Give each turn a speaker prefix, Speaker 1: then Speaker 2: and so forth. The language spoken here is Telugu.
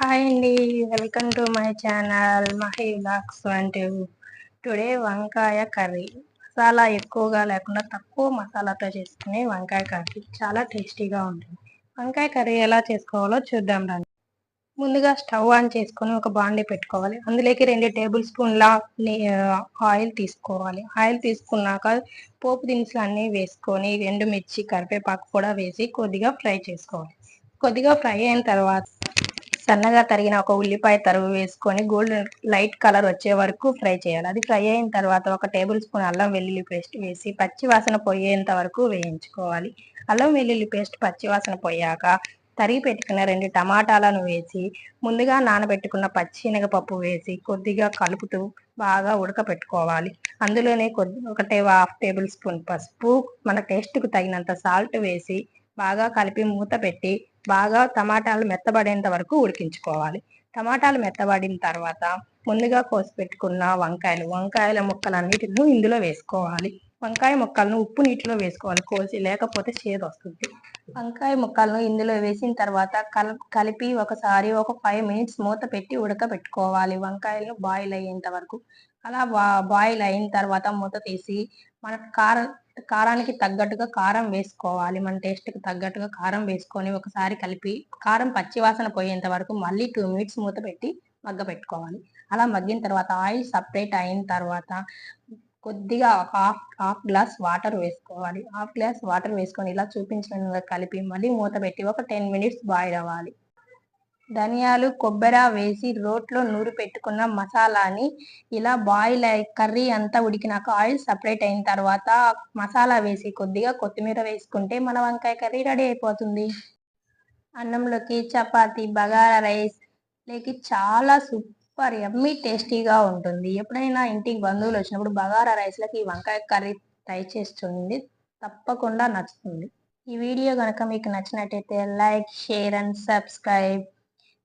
Speaker 1: హాయ్ అండి. Welcome to my channel Mahi blogs వంటి టుడే వంకాయ కర్రీ. మసాలా ఎక్కువగా లేకుండా తక్కువ మసాలాతో చేసుకునే వంకాయ కర్రీ. చాలా టేస్టీగా ఉంటుంది. వంకాయ కర్రీ ఎలా చేసుకోవాలో చూద్దాం రండి. ముందుగా స్టవ్ ఆన్ చేసుకొని ఒక బాండీ పెట్టుకోవాలి. అందులోకి రెండు టేబుల్ స్పూన్ల ఆయిల్ తీసుకోవాలి. ఆయిల్ తీసుకున్నాక పోపు దినుసులు అన్నీ వేసుకొని రెండు మిర్చి కరివేపాకు కూడా వేసి కొద్దిగా ఫ్రై చేసుకోవాలి. కొద్దిగా ఫ్రై అయిన తర్వాత సన్నగా తరిగిన ఒక ఉల్లిపాయ తరుగు వేసుకొని గోల్డెన్ లైట్ కలర్ వచ్చే వరకు ఫ్రై చేయాలి. అది ఫ్రై అయిన తర్వాత ఒక టేబుల్ స్పూన్ అల్లం వెల్లుల్లి పేస్ట్ వేసి పచ్చి వాసన పోయేంత వరకు వేయించుకోవాలి. అల్లం వెల్లుల్లి పేస్ట్ పచ్చి వాసన పోయాక తరిగి పెట్టుకున్న రెండు టమాటాలను వేసి ముందుగా నానబెట్టుకున్న పచ్చినగపప్పు వేసి కొద్దిగా కలుపుతూ బాగా ఉడకపెట్టుకోవాలి. అందులోనే కొద్ది ఒకటే హాఫ్ టేబుల్ స్పూన్ పసుపు మన టేస్ట్కు తగినంత సాల్ట్ వేసి బాగా కలిపి మూత పెట్టి బాగా టమాటాలు మెత్తబడేంత వరకు ఉడికించుకోవాలి. టమాటాలు మెత్తబడిన తర్వాత ముందుగా కోసి పెట్టుకున్న వంకాయలు వంకాయల ముక్కలన్నిటిని ఇందులో వేసుకోవాలి. వంకాయ ముక్కలను ఉప్పు నీటిలో వేసుకోవాలి. కోసి లేకపోతే చేదు వస్తుంది. వంకాయ ముక్కలను ఇందులో వేసిన తర్వాత కల కలిపి ఒకసారి ఒక ఫైవ్ మినిట్స్ మూత పెట్టి ఉడకబెట్టుకోవాలి. వంకాయలు బాయిల్ అయ్యేంత వరకు అలా బాయిల్ అయిన తర్వాత మూత తీసి మన కారం కారానికి తగ్గట్టుగా కారం వేసుకోవాలి. మన టేస్ట్కి తగ్గట్టుగా కారం వేసుకొని ఒకసారి కలిపి కారం పచ్చివాసన పోయేంత వరకు మళ్ళీ టూ మినిట్స్ మూత పెట్టి మగ్గ పెట్టుకోవాలి అలా మగ్గిన తర్వాత ఆయిల్ సపరేట్ అయిన తర్వాత కొద్దిగా హాఫ్ హాఫ్ గ్లాస్ వాటర్ వేసుకోవాలి. హాఫ్ గ్లాస్ వాటర్ వేసుకొని ఇలా చూపించిన కలిపి మళ్ళీ మూత పెట్టి ఒక టెన్ మినిట్స్ బాయిల్ అవ్వాలి. ధనియాలు కొబ్బరి వేసి రోట్లో నూరు పెట్టుకున్న మసాలాని ఇలా బాయిల్ అయి కర్రీ అంతా ఉడికినాక ఆయిల్ సపరేట్ అయిన తర్వాత మసాలా వేసి కొద్దిగా కొత్తిమీర వేసుకుంటే మన వంకాయ కర్రీ రెడీ అయిపోతుంది. అన్నంలోకి చపాతి బగారా రైస్ లేకి చాలా సూపర్ ఎమ్మి టేస్టీగా ఉంటుంది. ఎప్పుడైనా ఇంటికి బంధువులు వచ్చినప్పుడు బగారా రైస్లకి ఈ వంకాయ కర్రీ ట్రై చేస్తుంది తప్పకుండా నచ్చుతుంది. ఈ వీడియో కనుక మీకు నచ్చినట్టయితే like share and subscribe.